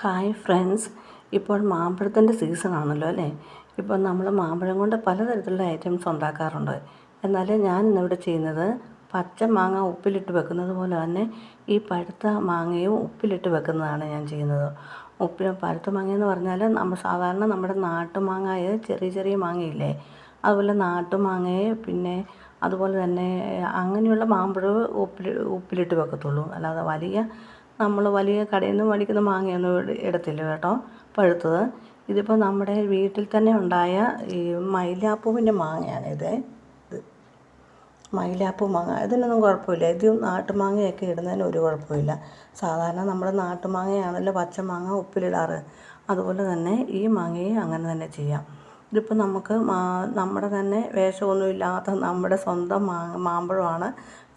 Hi friends ഇപ്പോൾ മാമ്പഴത്തിന്റെ season ആണല്ലോ അല്ലേ? ഇപ്പോൾ നമ്മൾ മാമ്പഴം കൊണ്ട് പലതരത്തിലുള്ള ഐറ്റംസ് ഉണ്ടാക്കാറുണ്ട്. എന്നാൽ ഞാൻ ഇന്നിവിടെ ചെയ്യുന്നത് പച്ച മാങ്ങ ഉപ്പിലിട്ട് വെക്കുന്നത് പോലെ തന്നെ ഈ പഴുത്ത മാങ്ങയും ഉപ്പിലിട്ട് വെക്കുന്നതാണ് ഞാൻ ചെയ്യുന്നത്. ഉപ്പിൽ പഴുത്ത മാങ്ങ എന്ന് പറഞ്ഞാൽ നമ്മൾ സാധാരണ നമ്മുടെ നാട്ടുമാങ്ങായ ചെറിയ ചെറിയ മാങ്ങയില്ലേ? അതുപോലെ നാട്ടുമാങ്ങയെ പിന്നെ അതുപോലെ തന്നെ അങ്ങനെയുള്ള മാമ്പഴം ഉപ്പിൽ ഉപ്പിലിട്ട് വെക്കത്തുള്ളൂ. അല്ലാതെ വലിയ നമ്മൾ വലിയ കടയിൽ നിന്ന് മേടിക്കുന്ന മാങ്ങയൊന്നും ഇടത്തില്ല കേട്ടോ പഴുത്തത്. ഇതിപ്പോൾ നമ്മുടെ വീട്ടിൽ തന്നെ ഉണ്ടായ ഈ മൈലാപ്പൂവിന്റെ മാങ്ങയാണ് ഇത് മൈലാപ്പൂ മാങ്ങ ഇതിനൊന്നും കുഴപ്പമില്ല. ഇത് നാട്ടുമാങ്ങയൊക്കെ ഇടുന്നതിന് ഒരു കുഴപ്പമില്ല. സാധാരണ നമ്മുടെ നാട്ടുമാങ്ങയാണല്ലോ പച്ചമാങ്ങ ഉപ്പിലിടാറ്. അതുപോലെ തന്നെ ഈ മാങ്ങയും അങ്ങനെ തന്നെ ചെയ്യാം. ഇതിപ്പോൾ നമുക്ക് നമ്മുടെ തന്നെ വേഷമൊന്നുമില്ലാത്ത നമ്മുടെ സ്വന്തം മാ മാമ്പഴമാണ്.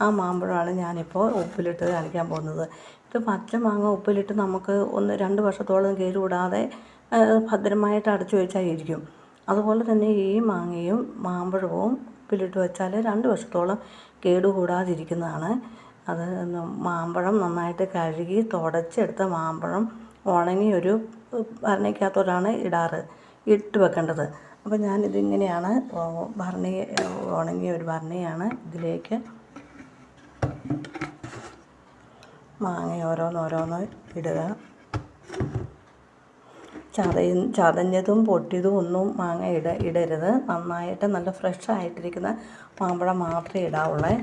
ആ മാമ്പഴമാണ് ഞാനിപ്പോൾ ഉപ്പിലിട്ട് കാണിക്കാൻ പോകുന്നത്. ഇത് പച്ച മാങ്ങ ഉപ്പിലിട്ട് നമുക്ക് ഒന്ന് രണ്ട് വർഷത്തോളം കേടുകൂടാതെ ഭദ്രമായിട്ട് അടച്ചു വെച്ചാൽ ഇരിക്കും അതുപോലെ തന്നെ ഈ മാങ്ങയും മാമ്പഴവും ഉപ്പിലിട്ട് വെച്ചാൽ രണ്ട് വർഷത്തോളം കേടുകൂടാതിരിക്കുന്നതാണ്. അത് മാമ്പഴം നന്നായിട്ട് കഴുകി തുടച്ചെടുത്ത മാമ്പഴം ഉണങ്ങി ഒരു ഇടാറ്. ഇട്ട് വെക്കേണ്ടത്. അപ്പോൾ ഞാനിതിങ്ങനെയാണ് ഭരണി ഉണങ്ങിയ ഒരു ഭരണിയാണ് ഇതിലേക്ക് മാങ്ങ ഓരോന്നോരോന്ന് ഇടുക. ചതയ ചതഞ്ഞതും പൊട്ടിയതും ഒന്നും മാങ്ങ ഇട ഇടരുത്. നന്നായിട്ട് നല്ല ഫ്രഷ് ആയിട്ടിരിക്കുന്ന മാമ്പഴം മാത്രമേ ഇടാവുള്ളേ.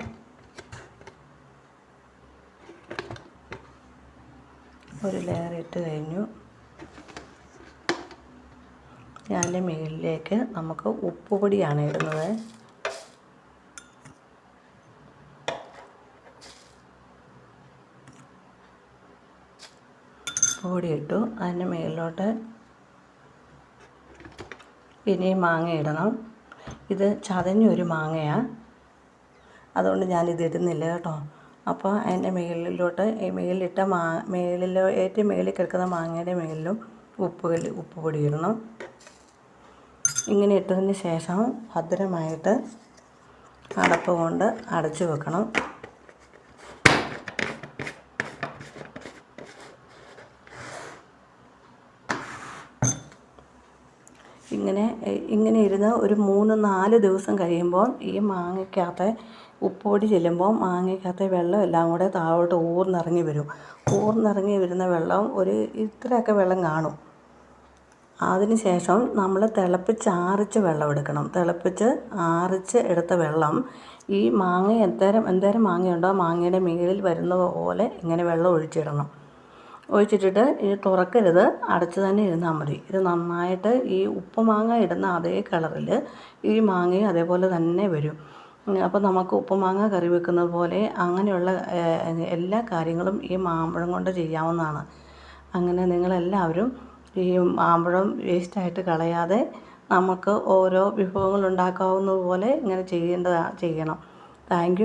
ഒരു ലെയർ ഇട്ട് കഴിഞ്ഞു. ഞാൻ മുകളിലേക്ക് നമുക്ക് ഉപ്പുപൊടിയാണ് ഇടുന്നത്. ഉപ്പുപൊടി ഇട്ടു അതിന്റെ മുകളിലോട്ട് ഇനി മാങ്ങ ഇടണം. ഇത് ചതഞ്ഞൊരു മാങ്ങയാണ് അതുകൊണ്ട് ഞാനിത് ഇടുന്നില്ല കേട്ടോ. അപ്പോൾ അതിന്റെ മുകളിലോട്ട് ഈ മുകളിലിട്ട മാ മുകളിലോ ഏറ്റവും മുകളിൽ കിടക്കുന്ന മാങ്ങയുടെ മുകളിലും ഉപ്പ് ഉപ്പ് പൊടി ഇടണം. ഇങ്ങനെ ഇട്ടതിന് ശേഷം ഭദ്രമായിട്ട് അടപ്പ് കൊണ്ട് അടച്ചു വെക്കണം. ഇങ്ങനെ ഇങ്ങനെ ഇരുന്ന് ഒരു മൂന്ന് നാല് ദിവസം കഴിയുമ്പോൾ ഈ മാങ്ങയ്ക്കകത്തെ ഉപ്പോടി ചെല്ലുമ്പോൾ മാങ്ങയ്ക്കകത്തെ വെള്ളം എല്ലാം കൂടെ താഴോട്ട് ഊർന്നിറങ്ങി വരും. ഊർന്നിറങ്ങി വരുന്ന വെള്ളം ഒരു ഇത്രയൊക്കെ വെള്ളം കാണും. അതിന് ശേഷം നമ്മൾ തിളപ്പിച്ച് ആറിച്ച് വെള്ളം എടുക്കണം തിളപ്പിച്ച് ആറിച്ച് എടുത്ത വെള്ളം ഈ മാങ്ങ എന്തേരം എന്തേരം മാങ്ങയുണ്ടോ മാങ്ങയുടെ മേളിൽ വരുന്ന പോലെ ഇങ്ങനെ വെള്ളം ഒഴിച്ചിടണം. ഒഴിച്ചിട്ടിട്ട് ഇത് തുറക്കരുത് അടച്ച് തന്നെ ഇരുന്നാൽ മതി. ഇത് നന്നായിട്ട് ഈ ഉപ്പ് മാങ്ങ ഇടുന്ന അതേ കളറിൽ ഈ മാങ്ങയും അതേപോലെ തന്നെ വരും. അപ്പോൾ നമുക്ക് ഉപ്പുമാങ്ങ കറി വെക്കുന്നത് പോലെ അങ്ങനെയുള്ള എല്ലാ കാര്യങ്ങളും ഈ മാമ്പഴം കൊണ്ട് ചെയ്യാവുന്നതാണ്. അങ്ങനെ നിങ്ങളെല്ലാവരും ഈ മാമ്പഴം വേസ്റ്റായിട്ട് കളയാതെ നമുക്ക് ഓരോ വിഭവങ്ങൾ ഉണ്ടാക്കാവുന്നതുപോലെ ഇങ്ങനെ ചെയ്യേണ്ടതാണ് ചെയ്യണം. താങ്ക്